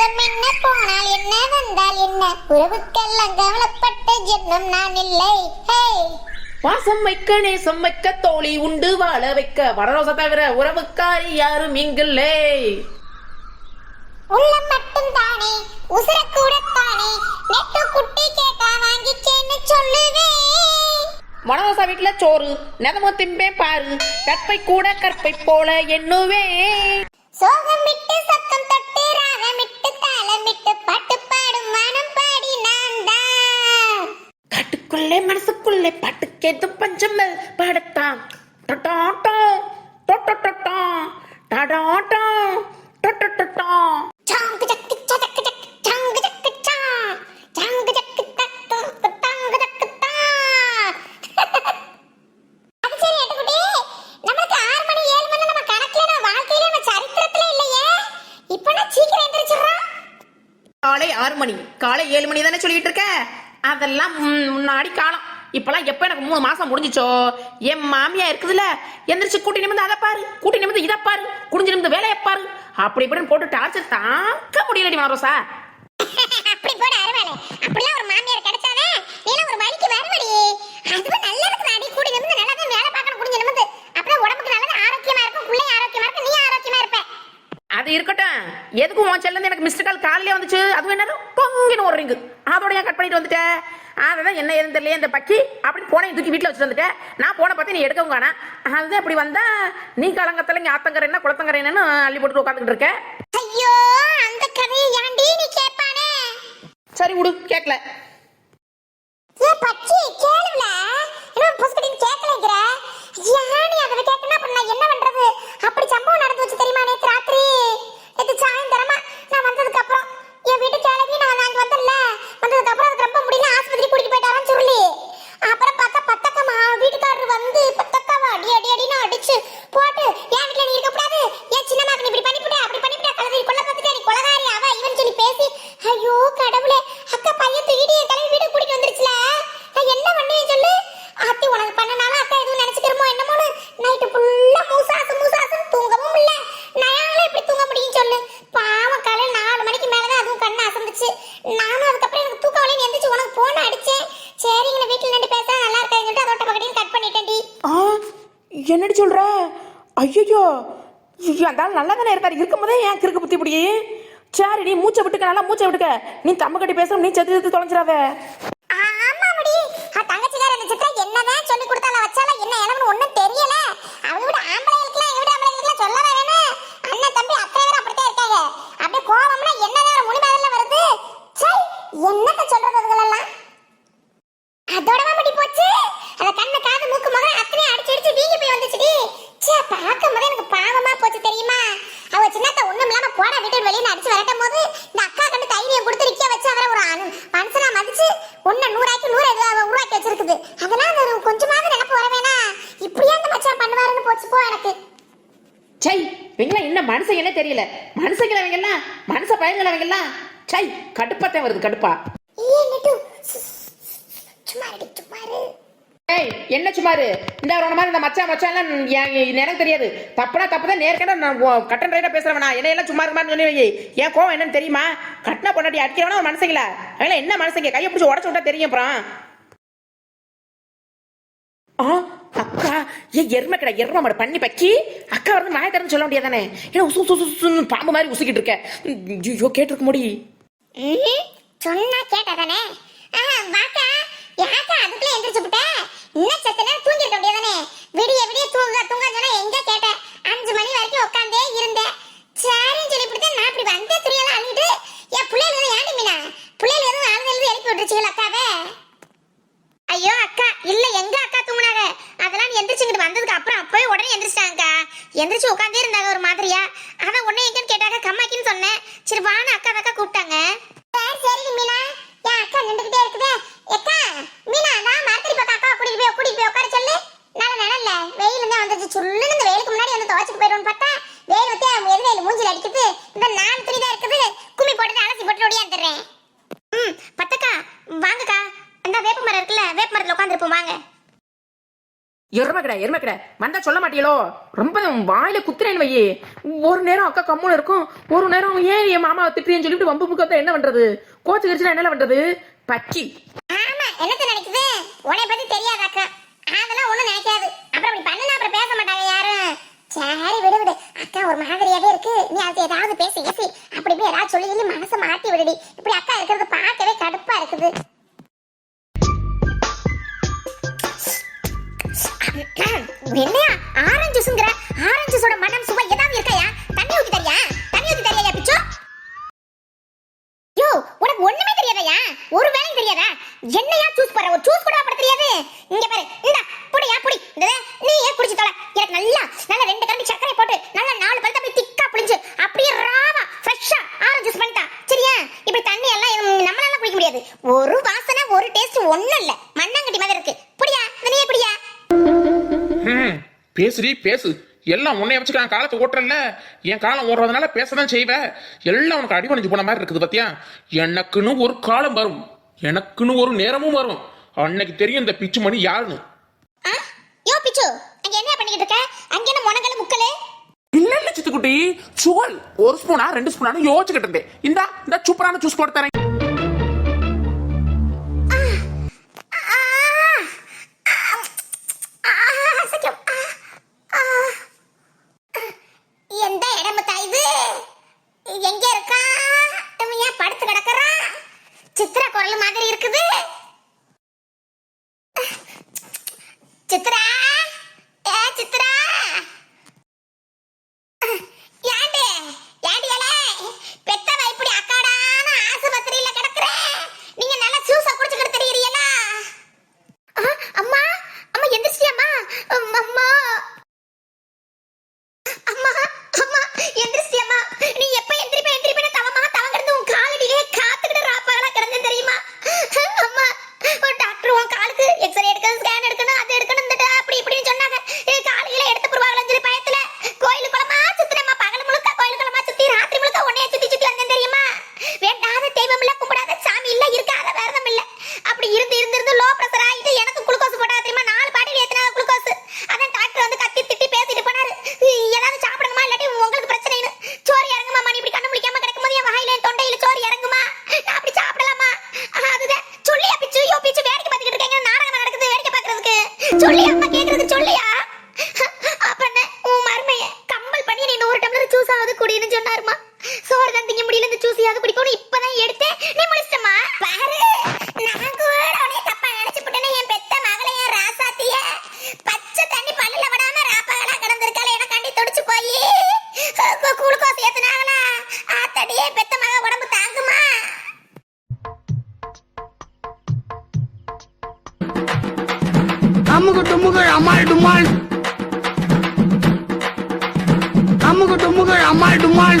பஞ்சம் என்ன போனால் என்ன வந்தால் என்ன? உறவுக்கெல்லாம் கவலைப்பட்ட ஜென்மம் நான் இல்லை. ஹே! பாசம் வைக்க நேசம் வைக்க தோழி உண்டு வாழ வைக்க. வடரோச தவிர உறவுக்காரி யாரும் இங்கில்லை. உள்ளம் மட்டும் தானே உசுர கூட தானே நெட்டு குட்டி கேட்டா வாங்கிச்சேன்னு சொல்லுவேன் வடரோசா வீட்டுல சோறு நெதமோ திம்பே பாரு கற்பை கூட கற்பை போல எண்ணுவே. சோகம் விட்டு சத்தம் தொட்டு ராகமிட்டு தாளமிட்டு பாட்டு பாடும் மனம் பாடி நான் தான் காட்டுக்குள்ளே மனசுக்குள்ளே பாட்டுக்கேது பஞ்சமல் பாடத்தான். டொட்டாட்டோ டடாட்டோ ஜக்கு சதக்கு ஜக்கு சாங்கு ஜக்கு சா சாங்கு ஜக்கு தக்கு தக்கு தாங்கு ஜக்கு தா அது சரி ஏட்டுக்குட்டி நம்மளுக்கு ஆறு மணி ஏழு மணி நம்ம கணக்குல நம்ம வாழ்க்கையில நம்ம சரித்திரத்துல இல்லையே இப்ப நான் சீக்கிரம் எந்திரிச்சிடுறோம் காலை ஆறு மணி காலை ஏழு மணி தானே சொல்லிட்டு இருக்க? அதெல்லாம் முன்- முன்னாடி காலம். இப்பெல்லாம் எப்ப எனக்கு மூணு மாசம் முடிஞ்சிச்சோ? என் மாமியா இருக்குதுல்ல எந்திரிச்சு கூட்டி நிமிந்து அதை பாரு. கூட்டி நிமிந்து இதை பாரு. குடிஞ்சு நிமிந்து வேலையை பாரு. அப்படி இப்படின்னு போட்டு டார்ச்சர் தாக்க முடியலடி மனரோசா. அப்படி போட அருவாளே. அப்படிலாம் ஒரு மாமியார் கிடைச்சாவே நீலாம் ஒரு வழிக்கு வருவடி. அதுவும் நல்லதுக்கு அடி கூடி நிமிந்து நல்லா தான் வேலை பார்க்கணும் குடிஞ்சு நிமிந்து அப்பதான் உடம்புக்கு நல்லது ஆரோக்கியமா இருக்கும் பிள்ளை ஆரோக்கியமா இருக்கும் நீ ஆரோக்கியமா இருப்ப. அது இருக்கட்டும். எதுக்கு உன் செல்ல எனக்கு மிஸ்டர் கால் காலையிலே வந்துச்சு? அதுவும் என்ன பொங்கின்னு ஒரு ரிங்கு அதோட ஏன் கட் பண்ணிட்டு வந்துட்டேன் அதான் என்ன ஏதுன்னு தெரியல இந்த பக்கி. அப்படி போனை தூக்கி வீட்டில் வச்சுட்டு வந்துட்டேன் நான் போனை பார்த்து நீ எடுக்கவும் காணா. அதுதான் அப்படி வந்தா நீ கலங்கத்தில் இங்கே ஆத்தங்கரை என்ன குளத்தங்கரை என்னன்னு அள்ளி போட்டு உட்காந்துக்கிட்டு இருக்க? ஐயோ அந்த கதையை ஏன்டி நீ கேட்பானே சரி விடு கேட்கல ஏ பச்சி கேளுல என்ன புஸ்கட்டின் கேட்கலைங்கிற யானி அதை கேட்கணும் அப்ப நான் என்ன பண்றது? அப்படி சம்பவம் நடந்து வச்சு தெரியுமா நேத்து சாயந்தரமா நான் வந்ததுக்கு அப்புறம் என் வீட்டு கிளம்பி நான் அங்க வந்தேன்ல வந்ததுக்கு அப்புறம் அதுக்கு ரொம்ப முடியல ஆஸ்பத்திரி கூட்டிட்டு போயிட்டாரான்னு சொல்லி அப்புறம் பார்த்தா பத்தக்கம்மா வீட்டுக்காரர் வந்து பத்தக்காவை அடி அடி அடின்னு அடிச்சு போட்டு என் வீட்டுல நீ இருக்கக்கூடாது என் சின்ன மகன் இப்படி பண்ணிவிட அப்படி பண்ணிவிட கலதை கொல்ல பார்த்துட்டு நீ கொலகாரி அவ இவன் சொல்லி பேசி ஐயோ கடவுளே அக்கா பையன் தூக்கிட்டு என் கிளம்பி வீட்டுக்கு கூட்டிட்டு வந்துருச்சுல நான் என்ன பண்ணுவேன் சொல்லு அத்தி உனக்கு பண்ணனால அக்கா எதுவும் நினைச்சுக்கிறமோ என்னமோன்னு நைட்டு ஃபுல்லா மூசாசு மூசாசுன்னு தூங்கவும் இல்ல நயால எப்படி தூங்க முடியும் பாவம் காலையில் நாலு மணிக்கு மேலதான் அதுவும் கண்ணு அசந்துச்சு. நானும் அதுக்கப்புறம் எனக்கு தூக்கம் வலையும் எந்திரிச்சு உனக்கு போன் அடிச்சேன். சரிங்கள வீட்டுல நின்று பேச நல்லா இருக்காதுன்னு சொல்லிட்டு அதோட பக்கத்தையும் கட் பண்ணிட்டேன்டி ஆ என்னடி சொல்ற? ஐயோ அந்த நல்லா தானே இருக்காரு. இருக்கும் போதே ஏன் கிறுக்கு புத்தி இப்படி? சரி நீ மூச்சை விட்டுக்க நல்லா மூச்சை விட்டுக்க. நீ தம்ம கட்டி நீ செத்து செத்து தொலைஞ்சிடாத ஆமாடி ஆ தங்கச்சிக்கார அந்த சித்ரா என்னதான் சொல்லி கொடுத்தால வச்சால என்ன எனக்கு ஒண்ணும் தெரியல அவங்க விட ஆம்பளைகளுக்குலாம் இவட ஆம்பளைகளுக்குலாம் சொல்லவே வேணும் அண்ணன் தம்பி அத்தை வேற அப்படித்தான் இருக்காங்க அப்படியே கோவம்னா என்னதான் ஒரு முனிமதல்ல வருது சை என்னத்த சொல்றது அதுகளெல்லாம் அதோட மாட்டி போச்சு அத கண்ணு காது மூக்கு முகம் அத்தனையும் அடிச்சு அடிச்சு வீங்கி போய் வந்துச்சுடி சே பார்க்கும் போது எனக்கு பாவமா போச்சு தெரியுமா அவ சின்னத்த ஒண்ணும் இல்லாம போட விட்டு வெளியில அடிச்சு விரட்டும் போது இந்த அக்கா கண்டு தைரியம் கொடுத்து நிக்க வச்சு மனுஷனா மதிச்சு ஒன்ன நூறாக்கி நூறு உருவாக்கி வச்சிருக்குது அதெல்லாம் அது கொஞ்சமாவது நினைப்பு வர வேணா இப்படியே அந்த மச்சான் பண்ணுவாருன்னு போச்சு போ எனக்கு சை இவங்களாம் என்ன மனுஷங்களே தெரியல மனுஷங்கள இவங்கெல்லாம் மனுஷ பயன்கள் இவங்கெல்லாம் சை கடுப்பாத்தான் வருது கடுப்பா ஏ நெட்டு சும்மா சும்மா ஏய் என்ன சுமாரு? இந்த மாதிரி இந்த மச்சான் மச்சான் எல்லாம் எனக்கு தெரியாது. தப்புனா தப்பு தான் நேர்கடா நான் கட்டன் ரைட்டா பேசுறவனா. என்ன எல்லாம் சும்மா இருமான்னு சொல்லி என் கோவம் என்னன்னு தெரியுமா? கட்டின பொண்டாட்டி அடிக்கிறவனா ஒரு மனுஷங்களா அவங்களாம் என்ன மனுஷங்க கையை பிடிச்சி உடச்சு விட்டா தெரியும் அப்புறம். ஆ அக்கா ஏ எருமை கடை எருமை மாடு பண்ணி பக்கி. அக்கா வந்து மழை திறந்து சொல்ல முடியாதானே ஏன்னா உசு உசு உசு பாம்பு மாதிரி உசுக்கிட்டு இருக்க. ஐயோ கேட்டிருக்க முடி. சொன்னா கேட்டதானே வாக்கா. யாக்கா அதுக்குள்ள எந்திரிச்சு விட்டேன் இன்னும் செத்த நேரம் தூங்கிருக்க முடியாதானே விடிய விடிய தூங்க தூங்க சொன்னா எங்க கேட்ட அஞ்சு மணி வரைக்கும் உட்காந்தே இருந்தேன் சரின்னு சொல்லி இப்படித்தான் நான் இப்படி வந்தே துணியெல்லாம் அள்ளிட்டு என் பிள்ளைகள் எதுவும் ஏண்டி மீனா பிள்ளைகள் எதுவும் ஆளுங்க எழுதி எழுப்பி விட்டுருச்சுங்களா அக்காவே ஐயோ அக்கா இல்ல எங்க அக்கா தூங்குனாங்க அதெல்லாம் நீ எந்திரிச்சுக்கிட்டு வந்ததுக்கு அப்புறம் அப்பவே உடனே எந்திரிச்சிட்டாங்கக்கா எந்திரிச்சு உட்காந்தே இருந்தாங்க ஒரு மாதிரியா அதான் உன்னை எங்கன்னு கேட்டாங்க கம்மாக்கின்னு சொன்னேன் சரி வான்னு அக்கா அக்கா கூப்பிட்டாங்க சரி சரி மீனா என் அக்கா நின்றுகிட்டே இருக்குதே அக்கா மீனா நான் மரத்தடி பக்கம் அக்கா கூட்டிட்டு போய் கூட்டிட்டு போய் உட்கார சொல்லு நல்ல நிழல்ல வெயில் தான் வந்துச்சு சுள்ளுன்னு இந்த வெயிலுக்கு முன்னாடி வந்து துவைச்சிட்டு போயிடும்னு பார்த்தா வெயில் வச்சு எது வெயில் மூஞ்சில அடிக்குது இந்த நாலு துணி தான் இருக்குது கும்மி போட்டு அலசி போட்டு ஓடியாந்துடுறேன் ம் பத்தக்கா வாங்கக்கா அந்த வேப்ப மரம் இருக்குல்ல வேப்ப மரத்துல உட்காந்துருப்போம் வாங்க கேக்குற வந்தா சொல்ல மாட்டீங்களோ ரொம்ப வாயில குத்துறேன்னு வையே. ஒரு நேரம் அக்கா கம்முன்னு இருக்கும். ஒரு நேரம் ஏன் என் மாமா திட்டுறேன்னு சொல்லிட்டு வம்பு முக்கத்தை என்ன பண்றது? கோச்சு கரிச்சுனா என்ன பண்றது? பச்சி ஆமா என்னத்த நினைக்குது? உன்னை பத்தி தெரியாதாக்கா அதெல்லாம் ஒண்ணும் நினைக்காது. அப்புறம் இப்படி பண்ணுனா அப்புறம் பேச மாட்டாங்க யாரும். சரி விடு விடு. அக்கா ஒரு மாதிரியாவே இருக்கு. நீ அது ஏதாவது பேசி பேசி அப்படி இப்படி ஏதாவது சொல்லி சொல்லி மனசை மாட்டி விடுடி. இப்படி அக்கா இருக்கிறது பார்க்கவே கடுப்பா இருக்குது. என்னையா? ஆரஞ்சு ஜூஸ்ங்கற ஆரஞ்சு ஜூஸோட மனம் சுவை ஏதாவது இருக்கையா? தண்ணி ஊத்தி தரியா? தண்ணி ஊத்தி தரியா பிச்சு? யோ உனக்கு ஒண்ணுமே தெரியாதயா ஒரு வேலையும் தெரியாதா? என்னையா சூஸ் பண்ற? ஒரு சூஸ் கூட பட தெரியாது. இங்க பாரு பேசுடி பேசு. எல்லாம் உன்னைய வச்சு நான் காலத்தை ஓட்டுறல என் காலம் ஓடுறதுனால பேசதான் செய்வேன் எல்லாம் உனக்கு அடிபணிஞ்சு போன மாதிரி இருக்குது பாத்தியா? எனக்குன்னு ஒரு காலம் வரும். எனக்குன்னு ஒரு நேரமும் வரும். அன்னைக்கு தெரியும் இந்த பிச்சு மணி யாருன்னு. ஆ? யோ பிச்சு. அங்க என்ன பண்ணிக்கிட்டு இருக்க? அங்க என்ன முனங்கல் முக்கலு? இல்ல இல்ல சித்துக்குட்டி. சுவல். ஒரு ஸ்பூனா ரெண்டு ஸ்பூனானு யோசிச்சுக்கிட்டு இருந்தேன். இந்தா இந்த சூப்பரான ஜூஸ் போட்டு தரேன். அமுகு அம்மாள் அமால் டுமால்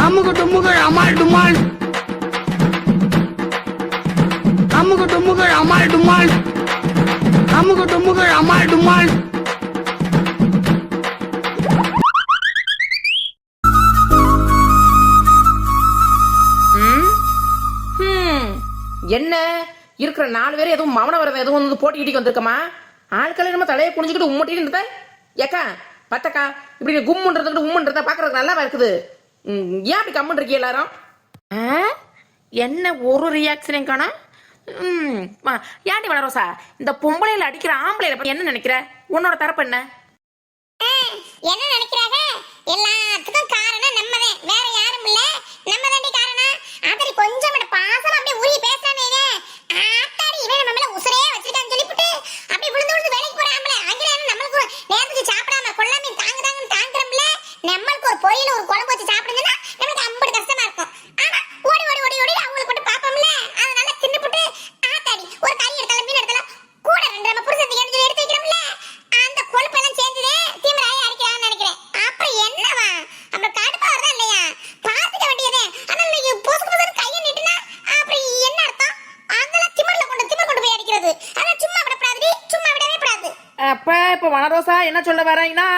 அமுகு அம்மாள் அமால் டுமால் அமுகு அம்மாள் அமால் டுமால் அமுகு அம்மாள் அமால் என்ன? இருக்கிற நாலு பேர் எதுவும் மவன வரத எதுவும் வந்து போட்டி கிட்டிக்கு வந்திருக்கமா? ஆட்கள் நம்ம தலையை குனிஞ்சுக்கிட்டு உம்மட்டின்னு இருந்தேன் ஏக்கா பத்தக்கா இப்படி நீ கும்முன்றதுக்கிட்டு உம்முன்றத பாக்குறதுக்கு நல்லாவா இருக்குது? ம், ஏன் அப்படி கம்முன்னு இருக்கீங்க எல்லாரும்? ஆ? என்ன ஒரு ரியாக்ஷனையும் காணா? ஏன்டி வளரோசா இந்த பொம்பளையில அடிக்கிற ஆம்பளையில பத்தி என்ன நினைக்கிற? உன்னோட தரப்பு என்ன? என்ன நினைக்கிறாங்க எல்லாத்துக்கும் காரணம் நம்மதான். வேற யாரும் இல்ல நம்ம தாண்டி காரணம் அதரி கொஞ்சம் கூட பாசமா அப்படியே உரி பேசானே ஆத்தாடி இவன் நம்ம மேல உசுரே வச்சிருக்கான்னு சொல்லிவிட்டு அப்படியே விழுந்து விழுந்து வேலைக்கு போறாமல அங்கே நம்மளுக்கு நேரத்துக்கு சாப்பிடாம கொள்ளாம தாங்க தாங்கன்னு தாங்குறோம்ல நம்மளுக்கு ஒரு பொரியல் ஒரு குழம்பு வச்சு சாப்பிடுங்கன்னா நம்மளுக்கு அம்பது கஷ்டமா இருக்கும் ஆனா ஓடி ஓடி ஓடி ஓடி அவங்களுக்கு மட்டும் பாப்போம்ல அதனால தின்னுபுட்டு ஆத்தாடி ஒரு கறி எடுத்தாலும் மீன் எடுத்தாலும் கூட ரெண்டு நம்ம புருஷத்துக்கு எடுத்து எடுத்து வைக்கிறோம்ல அந்த கொழுப்பெல்லாம் சேர்ந்துதே தீமராய அடிக்கிறான்னு நினைக்கிறேன். அப்புறம் என்னவா? அப்புறம் கடுப்பா வருதா இல்லையா? பார்த்துக்க வேண்டியதே. ஆனா நீங்க பொசுக்கு பொசுக்கு கையை நீட்டுனா அப்புறம் என்ன அர்த்தம்? அதெல்லாம் திமிர்ல கொண்டு திமிர் கொண்டு போய் அடிக்கிறது. அதான் சும்மா விடக்கூடாது சும்மா விடவே கூடாது அப்ப இப்ப வனரோசா என்ன சொல்ல வரீங்கன்னா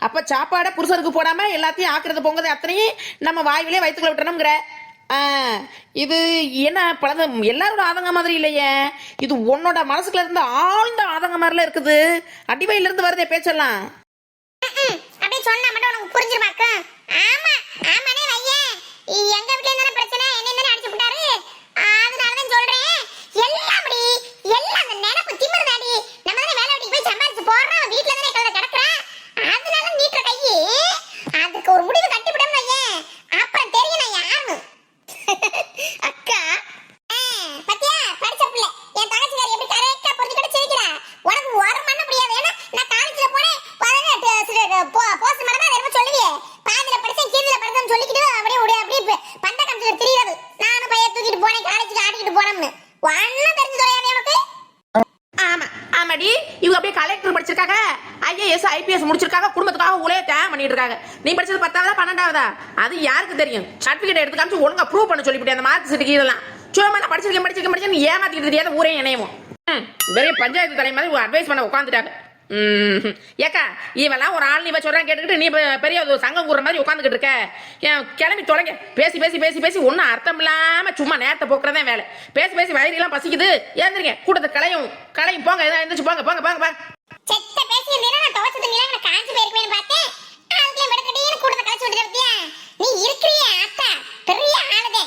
அப்ப சாப்பாடை புருஷருக்கு போடாம எல்லாத்தையும் ஆக்குறது பொங்கது அத்தனையும் நம்ம வாயிலே வயிற்றுக்குள்ள விட்டணுங்கிற ஆ, இது என்ன பல எல்லாரோட ஆதங்க மாதிரி இல்லையே? இது உன்னோட மனசுக்குள்ள இருந்து ஆழ்ந்த ஆதங்க மாதிரில இருக்குது. அடிவையில இருந்து வருதே பேச்செல்லாம். ம்ம். அப்படியே சொன்னா மட்டும் உனக்கு புரிஞ்சிருமாக்கா ஆமா. ஆமானே வையே எங்க வீட்ல என்ன பிரச்சனை? என்ன என்ன அடிச்சு விட்டாரு அதனாலதான் சொல்றேன் எல்லாம் அப்படி எல்லாம் அந்த நினைப்பு திமிரு தாடி நம்ம தானே வேலை வெட்டிக்கு போய் சம்பாதிச்சு போடுறோம் வீட்ல தானே கிடந்த கிடக்குறேன் அதனால நீட்டுற கையே அதுக்கு ஒரு முடிவு கட்டி விடணும் வையேன் அப்புறம் தெரியும் நான் யாருன்னு அக்கா ஆ, பாத்தியா படிச்ச பிள்ளை என் தங்கச்சிக்காரி எப்படி கரெக்டா புரிஞ்சுக்கிட்டு சிரிக்கிறா உனக்கு ஒரு மண்ண முடியாது ஏன்னா நான் காலேஜ்ல போனேன் போஸ்ட் மரமா வேற சொல்லுவியே பாதியில படிச்சேன் கீழல படிச்சேன்னு சொல்லிக்கிட்டு அப்படியே அப்படியே அப்படியே ப- பந்த காமிச்சிட்டு தெரியாது நானும் பையன் தூக்கிட்டு போனேன் காலேஜுக்கு ஆடிக்கிட்டு போனோம்னு ஒன்னும் தெரிஞ்சு தொலையாதே உனக்கு ஆமா ஆமாடி இவங்க அப்படியே கலெக்டர் படிச்சிருக்காங்க. ஐஏஎஸ் ஐபிஎஸ் முடிச்சிருக்காங்க. குடும்பத்துக்காக உலக தேவை பண்ணிட்டு இருக்காங்க நீ படிச்சது பத்தாவதா பன்னெண்டாவதா? அது யாருக்கு தெரியும்? சர்டிபிகேட் எடுத்து காமிச்சு ஒழுங்கா ப்ரூவ் பண்ண சொல்லிவிட்டு அந்த மார்க் சீட்டு இதெல்லாம் சும்மா நான் படிச்சிருக்கேன் படிச்சிருக்கேன் படிச்சேன் ஏமாத்திட்டு தெரியாத ஊரே இணையவும் வெறும் பெரிய பஞ்சாயத்து தலைமை அட்வைஸ் பண்ண உட்காந்துட்டாங்க ஏக்கா இவெல்லாம் ஒரு ஆள் நீ சொல்றான் கேட்டுக்கிட்டு நீ பெ- பெரிய ஒரு சங்கம் கூடுற மாதிரி உட்காந்துக்கிட்டு இருக்க. ஏன் கிளம்பி தொலைங்க. பேசி பேசி பேசி பேசி ஒன்றும் அர்த்தம் இல்லாம சும்மா நேரத்தை போக்குறதே வேலை. பேசி பேசி வயிறெல்லாம் பசிக்குது. ஏந்திரிங்க. கூட்டத்தை களையும் களையும். போங்க எதாவது எந்திரிச்சு போங்க போங்க போங்க போங்க. செத்த பேசியிருந்தேன்னா நான் துவைச்ச துணிலாம் நான் காஞ்சி போயிருக்கேன்னு பார்த்தேன். அதுக்குள்ள விடக்கட்டின்னு கூட்டத்தை கழிச்சு விட்டு பத்தியா நீ இருக்கிறிய அத்தா பெரிய ஆளுதே.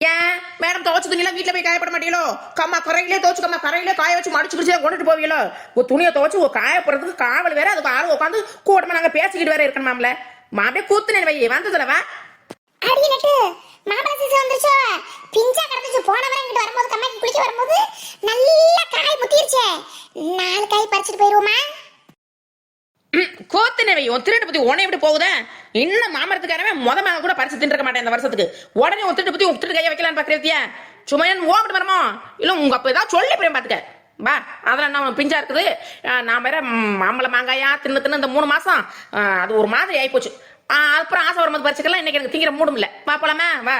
ஏன்? மேடம் துவச்ச துணியெல்லாம் வீட்டில் போய் காயப்பட மாட்டீங்களோ? கம்மா கரையிலே துவச்சு கம்மா கரையிலே காய வச்சு மடிச்சு பிடிச்சி கொண்டுட்டு போவீங்களோ? ஒரு துணியை துவச்சு ஒரு காயப்படுறதுக்கு காவல் வேற அதுக்கு ஆள் உட்காந்து கூட்டமா நாங்கள் பேசிக்கிட்டு வேற இருக்கணுமாம்ல மாமே கூத்துனேன் வை வந்ததுலவா அடி நட்டு மாம்பழ சீசன் வந்துருச்சோ? பிஞ்சா கிடந்துச்சு. போன வரை இங்கிட்டு வரும்போது கம்மாய்க்கு குளிக்க வரும்போது நல்லா காய் முத்திருச்சே. நாலு காய் பறிச்சுட்டு போயிருவோமா? கோத்தனவை உன் திருட்டு பத்தி உன்னை விட்டு போகுதே? இன்னும் மாமரத்துக்காரவன் முத மாங்க கூட பரிசு தின்றுக்க மாட்டேன் இந்த வருஷத்துக்கு. உடனே உன் திருட்டு பத்தி உன் திருட்டு கையை வைக்கலான்னு பாக்குறியா சும்மா ஏன் ஓப்பிட்டு வரமோ இல்ல உங்க அப்ப ஏதாவது சொல்லி போய் பாத்துக்க. வா அதெல்லாம் என்ன பிஞ்சா இருக்குது? நான் வேற மாம்பழ மாங்காயா தின்னு தின்னு இந்த மூணு மாசம் அது ஒரு மாதிரி ஆயிப்போச்சு. அஹ், அப்புறம் ஆசை வரும்போது பறிச்சுக்கலாம். இன்னைக்கு எனக்கு திங்கிற மூடும் இல்ல. பாப்பலாமா வா.